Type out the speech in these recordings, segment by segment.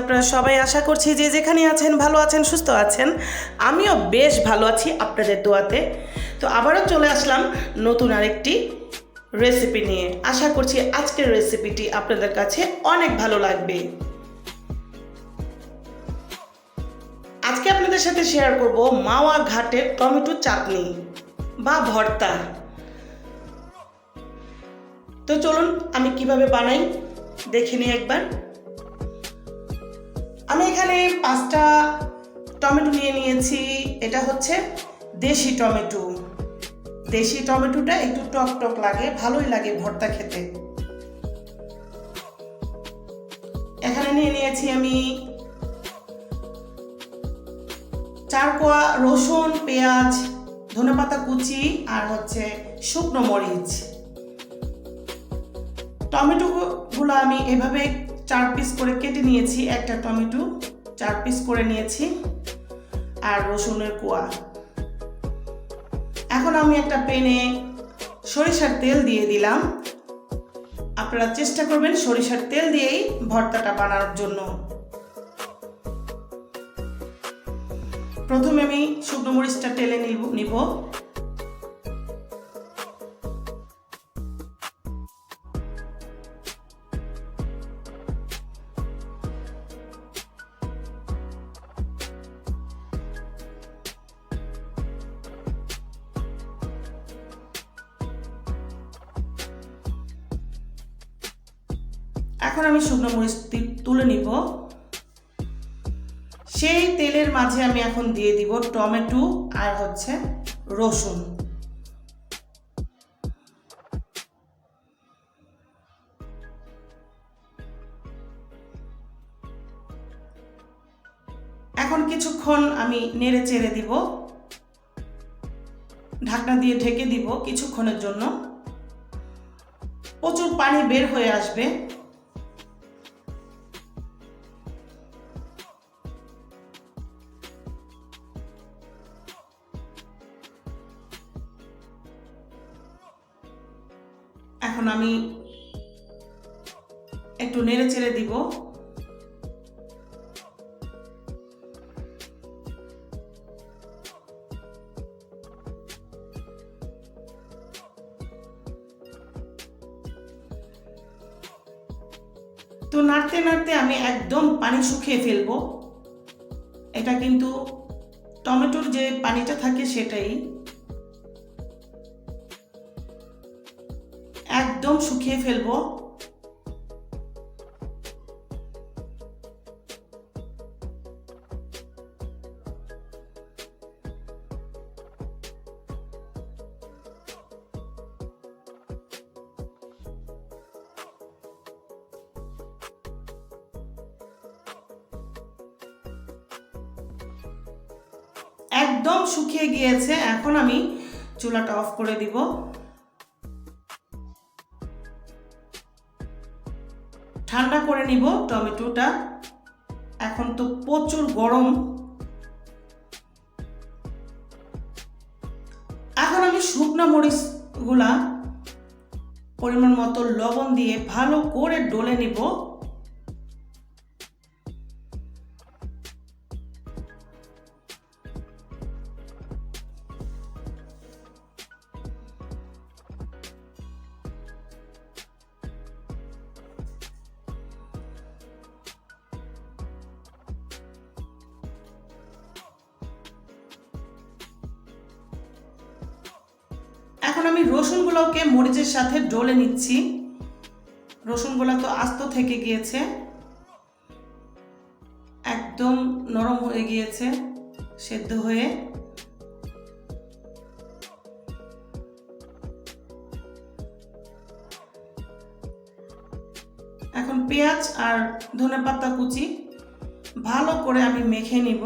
আপনারা সবাই? আশা করছি যে যেখানে আছেন ভালো আছেন, সুস্থ আছেন। আমিও বেশ ভালো আছি আপনাদের দোয়াতে। তো আবারও চলে আসলাম নতুন আরেকটি রেসিপি নিয়ে। আশা করছি আজকের রেসিপিটি আপনাদের কাছে অনেক ভালো লাগবে। আজকে আপনাদের সাথে শেয়ার করব মাওয়া ঘাটের টমেটো চাটনি বা ভর্তা। তো চলুন আমি কীভাবে বানাই? দেখে নিই একবার। আমি এখানে পাঁচটা টমেটো নিয়ে নিয়েছি। এটা হচ্ছে দেশি টমেটো। দেশি টমেটোটা একটু টক টক লাগে, ভালোই লাগে ভর্তা খেতে। এখানে নিয়ে নিয়েছি আমি চার কোয়া রসুন, পেঁয়াজ, ধনেপাতা কুচি আর হচ্ছে শুকনো মরিচ। টমেটো গুলো আমি এভাবে চার পিস করে কেটে নিয়েছি, একটা টমেটো, চার পিস করে নিয়েছি, আর রসুনের কোয়া। এখন আমি একটা পেনে সরিষার তেল দিয়ে দিলাম। আপনারা চেষ্টা করবেন সরিষার তেল দিয়েই ভর্তাটা বানানোর জন্য। প্রথমে আমি শুকনো মরিচটা টেলে নিব। এখন আমি শুকনো মরিচ তুলে নিব। সেই তেলের মাঝে আমি এখন দিয়ে দিব টমেটো আর হচ্ছে রসুন। এখন কিছুক্ষণ আমি নেড়ে চেড়ে দিব। ঢাকনা দিয়ে ঢেকে দিব কিছুক্ষণের জন্য। প্রচুর পানি বের হয়ে আসবে। এখন আমি একটু নেড়ে চেড়ে দিব। তো নাড়তে নাড়তে আমি একদম পানি শুকিয়ে ফেলব। এটা কিন্তু টমেটোর যে পানিটা থাকে সেটাই। একদম শুকিয়ে ফেলব। একদম শুকিয়ে গিয়েছে। এখন আমি চুলাটা অফ করে দিব। ঠান্ডা করে নিব টমেটোটা। এখন তো প্রচুর গরম। এখন আমি শুকনো মরিচগুলা পরিমাণ মতো লবণ দিয়ে ভালো করে ডলে নিব। এখন আমি রসুনগুলোকে মরিচের সাথে ডলে নিচ্ছি। রসুনগুলো তো আস্ত থেকে গিয়েছে। একদম নরম হয়ে গিয়েছে, সেদ্ধ হয়ে। এখন পেঁয়াজ আর ধনে পাতা কুচি ভালো করে আমি মেখে নিব।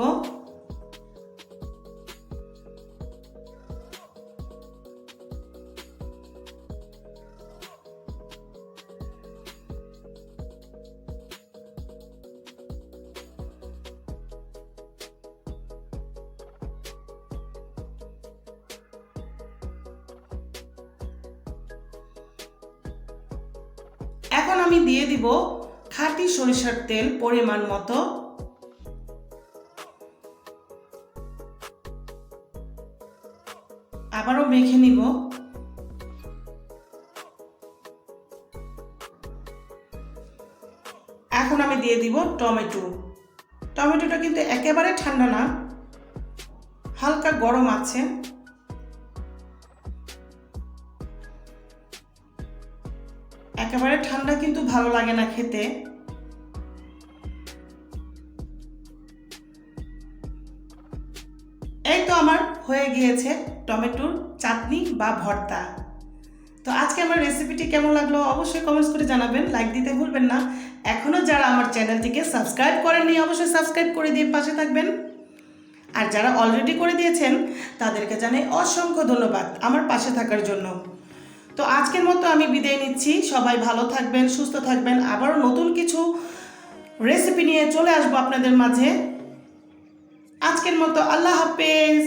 আমি দিয়ে দিব খাঁটি সরিষার তেল পরিমাণ মতো। আবারও মেখে নিব। এখন আমি দিয়ে দিব টমেটো। টমেটোটা কিন্তু একেবারে ঠান্ডা না, হালকা গরম আছে। একেবারে ঠান্ডা কিন্তু ভালো লাগে না খেতে। এই তো আমার হয়ে গিয়েছে টমেটোর চাটনি বা ভর্তা। তো আজকে আমার রেসিপিটি কেমন লাগল অবশ্যই কমেন্টস করে জানাবেন লাইক দিতে ভুলবেন না। এখনও যারা আমার চ্যানেলটিকে সাবস্ক্রাইব করেননি, অবশ্যই সাবস্ক্রাইব করে দিয়ে পাশে থাকবেন। আর যারা অলরেডি করে দিয়েছেন, তাদেরকে জানাই অসংখ্য ধন্যবাদ আমার পাশে থাকার জন্য। তো আজকের মতো আমি বিদায় নিচ্ছি। সবাই ভালো থাকবেন, সুস্থ থাকবেন। আবারও নতুন কিছু রেসিপি নিয়ে চলে আসব আপনাদের মাঝে। আজকের মতো আল্লাহ হাফেজ।